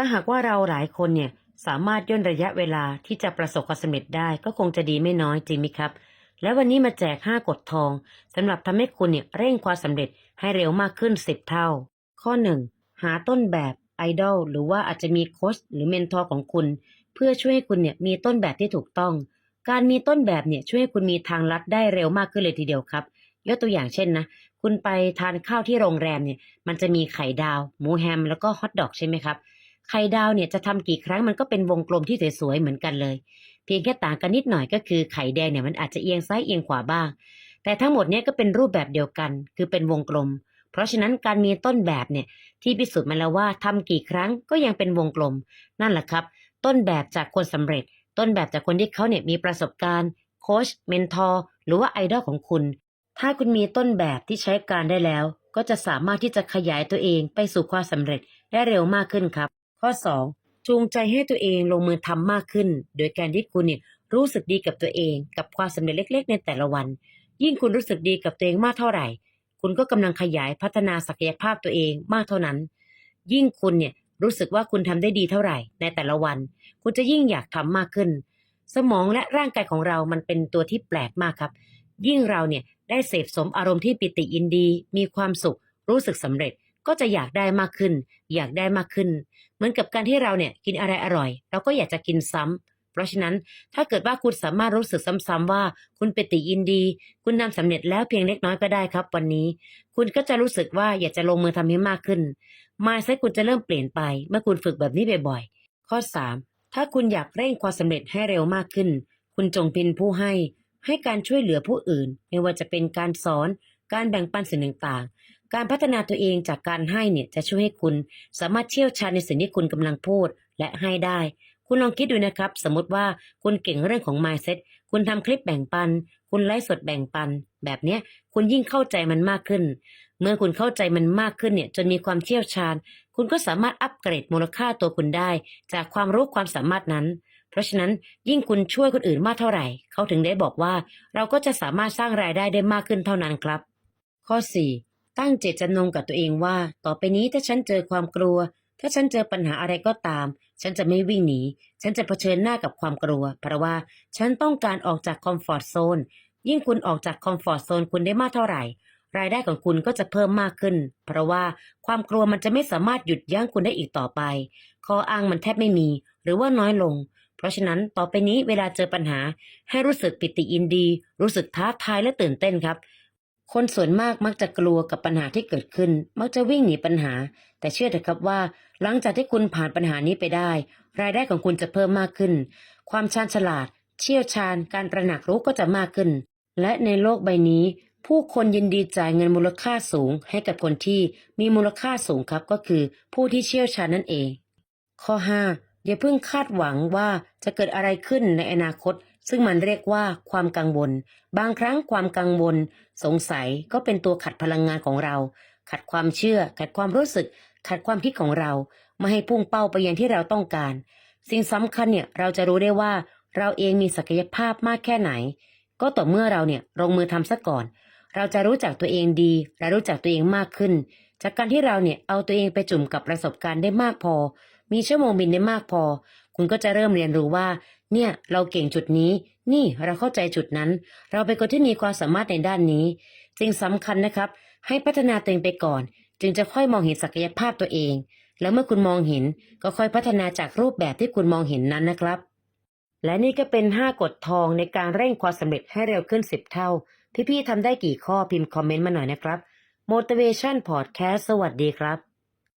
ถ้าหากว่าเราหลายคนเนี่ยสามารถย่นระยะเวลาที่จะประสบความสำเร็จได้ก็คงจะดีไม่น้อยจริงไหมครับ และวันนี้มาแจก 5 กฎทองสำหรับทำให้คุณเนี่ยเร่งความสำเร็จให้เร็วมากขึ้น 10 เท่า ข้อ 1 หาต้นแบบไอดอลหรือว่าอาจจะมีโค้ชหรือเมนทอร์ของคุณ เพื่อช่วยให้คุณเนี่ยมีต้นแบบที่ถูกต้อง การมีต้นแบบเนี่ยช่วยให้คุณมีทางลัดได้เร็วมากขึ้นเลยทีเดียวครับยกตัวอย่างเช่นนะ คุณไปทานข้าวที่โรงแรมเนี่ย มันจะมีไข่ดาว หมูแฮม แล้วก็ฮอทดอกใช่ไหมครับ ไข่ดาวเนี่ยจะทำกี่ครั้งมันก็เป็นวงกลมที่สวยๆเหมือนกันเลย เพียงแค่ต่างกันนิดหน่อยก็คือไข่แดงเนี่ยมันอาจจะเอียงซ้ายเอียงขวาบ้าง แต่ทั้งหมดเนี่ยก็เป็นรูปแบบเดียวกัน คือเป็นวงกลม เพราะฉะนั้นการมีต้นแบบเนี่ยที่พิสูจน์มาแล้วว่าทำกี่ครั้งก็ยังเป็นวงกลม นั่นแหละครับ ต้นแบบจากคนสำเร็จ ต้นแบบจากคนที่เขาเนี่ยมีประสบการณ์โค้ชเมนทอร์หรือว่าไอดอลของคุณ ถ้าคุณมีต้นแบบที่ใช้การได้แล้ว ก็จะสามารถที่จะขยายตัวเองไปสู่ความสำเร็จได้เร็วมากขึ้นครับ ข้อ 2. จูงใจให้ตัวเองลงมือทำมากขึ้น โดยการที่คุณเนี่ยรู้สึกดีกับตัวเอง กับความสำเร็จเล็ก ๆ ในแต่ละวัน ยิ่งคุณรู้สึกดีกับตัวเองมากเท่าไหร่ คุณก็กำลังขยายพัฒนาศักยภาพตัวเองมากเท่านั้น ยิ่งคุณเนี่ยรู้สึกว่าคุณทำได้ดีเท่าไหร่ ในแต่ละวัน คุณจะยิ่งอยากทำมากขึ้น สมองและร่างกายของเรามันเป็นตัวที่แปลกมากครับ ยิ่งเราเนี่ยได้เสพสมอารมณ์ที่ปิติยินดี มีความสุข รู้สึกสำเร็จ ก็จะอยากได้มากขึ้น อยากได้มากขึ้น เหมือนกับการที่เราเนี่ยกินอะไรอร่อย เราก็อยากจะกินซ้ำเพราะฉะนั้นถ้าเกิดว่าคุณสามารถรู้สึกซ้ำๆว่า คุณปิติยินดี คุณทำสำเร็จแล้วเพียงเล็กน้อยก็ได้ครับ วันนี้ คุณก็จะรู้สึกว่าอยากจะลงมือทำให้มากขึ้นมาเซ็ตคุณจะเริ่มเปลี่ยนไป เมื่อคุณฝึกแบบนี้บ่อยๆข้อ 3. ถ้าคุณอยากเร่งความสำเร็จให้เร็วมากขึ้น คุณจงเป็นผู้ให้ให้การช่วยเหลือผู้อื่น ไม่ว่าจะเป็นการสอน การแบ่งปันสิ่งต่าง การพัฒนาตัวเองจากการให้เนี่ยจะช่วยให้คุณสามารถเชี่ยวชาญในสิ่งที่คุณกำลังพูดและให้ได้ คุณลองคิดดูนะครับ สมมติว่าคุณเก่งเรื่องของ mindset คุณทำคลิปแบ่งปัน คุณไลฟ์สดแบ่งปัน แบบเนี้ยคุณยิ่งเข้าใจมันมากขึ้น เมื่อคุณเข้าใจมันมากขึ้นเนี่ยจนมีความเชี่ยวชาญ คุณก็สามารถอัปเกรดมูลค่าตัวคุณได้ จากความรู้ความสามารถนั้น เพราะฉะนั้นยิ่งคุณช่วยคนอื่นมากเท่าไหร่ เขาถึงได้บอกว่า เราก็จะสามารถสร้างรายได้ได้มากขึ้นเท่านั้นครับ ข้อ 4. ตั้งเจตจำนงกับตัวเองว่า ต่อไปนี้ถ้าฉันเจอความกลัว ถ้าฉันเจอปัญหาอะไรก็ตาม ฉันจะไม่วิ่งหนี ฉันจะเผชิญหน้ากับความกลัว เพราะว่าฉันต้องการออกจากคอมฟอร์ทโซน ยิ่งคุณออกจากคอมฟอร์ทโซนคุณได้มากเท่าไหร่ รายได้ของคุณก็จะเพิ่มมากขึ้น เพราะว่าความกลัวมันจะไม่สามารถหยุดยั้งคุณได้อีกต่อไป ข้ออ้างมันแทบไม่มี หรือว่าน้อยลง เพราะฉะนั้นต่อไปนี้เวลาเจอปัญหา ให้รู้สึกปิติยินดี รู้สึกท้าทายและตื่นเต้นครับ คนส่วนมากมักจะกลัวกับปัญหาที่เกิดขึ้น มักจะวิ่งหนีปัญหา แต่เชื่อเถอะครับว่า หลังจากที่คุณผ่านปัญหานี้ไปได้ รายได้ของคุณจะเพิ่มมากขึ้น ความชาญฉลาด เชี่ยวชาญ การตระหนักรู้ก็จะมากขึ้น และในโลกใบนี้ ผู้คนยินดีจ่ายเงินมูลค่าสูง ให้กับคนที่มีมูลค่าสูงครับก็คือ ผู้ที่เชี่ยวชาญนั่นเอง ข้อ 5. อย่าเพิ่งคาดหวังว่าจะเกิดอะไรขึ้นในอนาคต ซึ่งมันเรียกว่าความกังวล บางครั้งความกังวล สงสัยก็เป็นตัวขัดพลังงานของเรา ขัดความเชื่อ ขัดความรู้สึก ขัดความคิดของเรา ไม่ให้พุ่งเป้าไปยังที่เราต้องการ สิ่งสำคัญเนี่ยเราจะรู้ได้ว่าเราเองมีศักยภาพมากแค่ไหน ก็ต่อเมื่อเราเนี่ยลงมือทำซะก่อน เราจะรู้จักตัวเองดีและรู้จักตัวเองมากขึ้น จากการที่เราเนี่ยเอาตัวเองไปจุ่มกับประสบการณ์ได้มากพอ มีชั่วโมงบินได้มากพอ คุณก็จะเริ่มเรียนรู้ว่า เนี่ย เราเก่งจุดนี้ นี่เราเข้าใจจุดนั้น เราเป็นคนที่มีความสามารถในด้านนี้สิ่งสำคัญนะครับ ให้พัฒนาตัวเองไปก่อน จึงจะค่อยมองเห็นศักยภาพตัวเอง แล้วเมื่อคุณมองเห็นก็ค่อยพัฒนาจากรูปแบบที่คุณมองเห็นนั้นนะครับ และนี่ก็เป็น 5 กฎทองในการเร่งความสำเร็จให้เร็วขึ้น 10 เท่า พี่ๆทำได้กี่ข้อพิมพ์คอมเมนต์มาหน่อยนะครับ Motivation Podcast สวัสดีครับ